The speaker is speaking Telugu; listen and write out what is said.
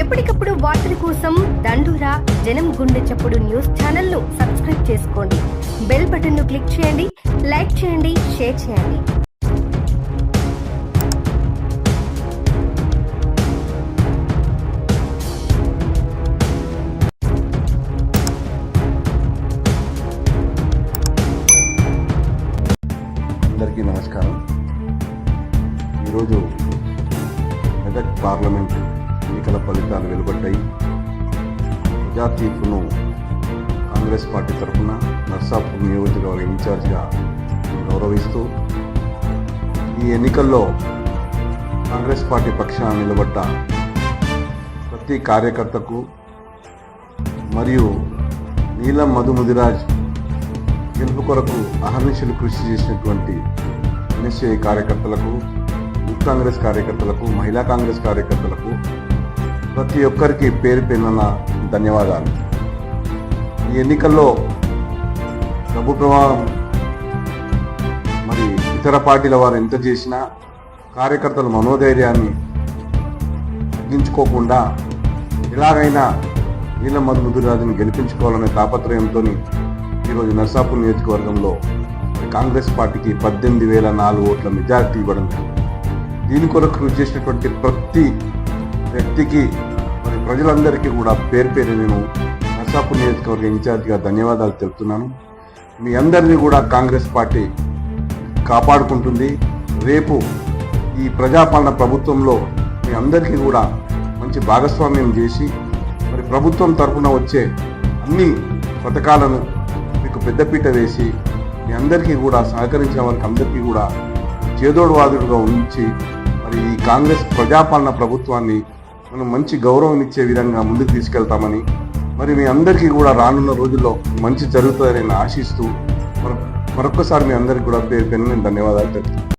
ఎప్పటికప్పుడు వార్తల కోసం దండూరా జనం గుండె చప్పుడు న్యూస్ ఛానల్ను సబ్స్క్రైబ్ చేసుకోండి. బెల్ బటన్ను క్లిక్ చేయండి లైక్ చేయండి షేర్ చేయండి. అందరికీ నమస్కారం. ఈరోజు మెదక్ పార్లమెంట్ ఎన్నికల ఫలితాలు వెలువడ్డాయి. ప్రజా తీర్పును కాంగ్రెస్ పార్టీ తరఫున నర్సాపూర్ నియోజకవర్గ ఇన్ఛార్జిగా గౌరవిస్తూ ఈ ఎన్నికల్లో కాంగ్రెస్ పార్టీ పక్షాన నిలబడ్డ ప్రతి కార్యకర్తకు మరియు నీలం మధుముదిరాజ్ గెలుపు కొరకు అహర్నిశలు కృషి చేసినటువంటి ఎన్ఎస్ఏ కార్యకర్తలకు యూత్ కాంగ్రెస్ కార్యకర్తలకు మహిళా కాంగ్రెస్ కార్యకర్తలకు ప్రతి ఒక్కరికి పేరు పేరున ధన్యవాదాలు. ఈ ఎన్నికల్లో ప్రభు ప్రభావం మరి ఇతర పార్టీల వారు ఎంత చేసినా కార్యకర్తల మనోధైర్యాన్ని తగ్గించుకోకుండా ఎలాగైనా నీలం మధుముదురాజుని గెలిపించుకోవాలనే తాపత్రయంతో ఈరోజు నర్సాపూర్ నియోజకవర్గంలో కాంగ్రెస్ పార్టీకి పద్దెనిమిది వేల నాలుగు ఓట్ల మెజారిటీ ఇవ్వడం దీని కొరకు కృషి చేసినటువంటి ప్రతి వ్యక్తికి ప్రజలందరికీ కూడా పేరు పేరు నేను నర్సాపూర్ నియోజకవర్గ ఇన్ఛార్జిగా ధన్యవాదాలు తెలుపుతున్నాను. మీ అందరినీ కూడా కాంగ్రెస్ పార్టీ కాపాడుకుంటుంది. రేపు ఈ ప్రజాపాలన ప్రభుత్వంలో మీ అందరికీ కూడా మంచి భాగస్వామ్యం చేసి మరి ప్రభుత్వం తరఫున వచ్చే అన్ని పథకాలను మీకు పెద్దపీట వేసి మీ అందరికీ కూడా సహకరించిన వారికి అందరికీ కూడా చేదోడువాదుడుగా ఉంచి మరి ఈ కాంగ్రెస్ ప్రజాపాలన ప్రభుత్వాన్ని మనం మంచి గౌరవం ఇచ్చే విధంగా ముందుకు తీసుకెళ్తామని మరి మీ అందరికీ కూడా రానున్న రోజుల్లో మంచి జరుగుతుందని నేను ఆశిస్తూ మరొ- మరొక్కసారి మీ అందరికీ కూడా పేరు పేరు ధన్యవాదాలు తెలుపుతున్నాను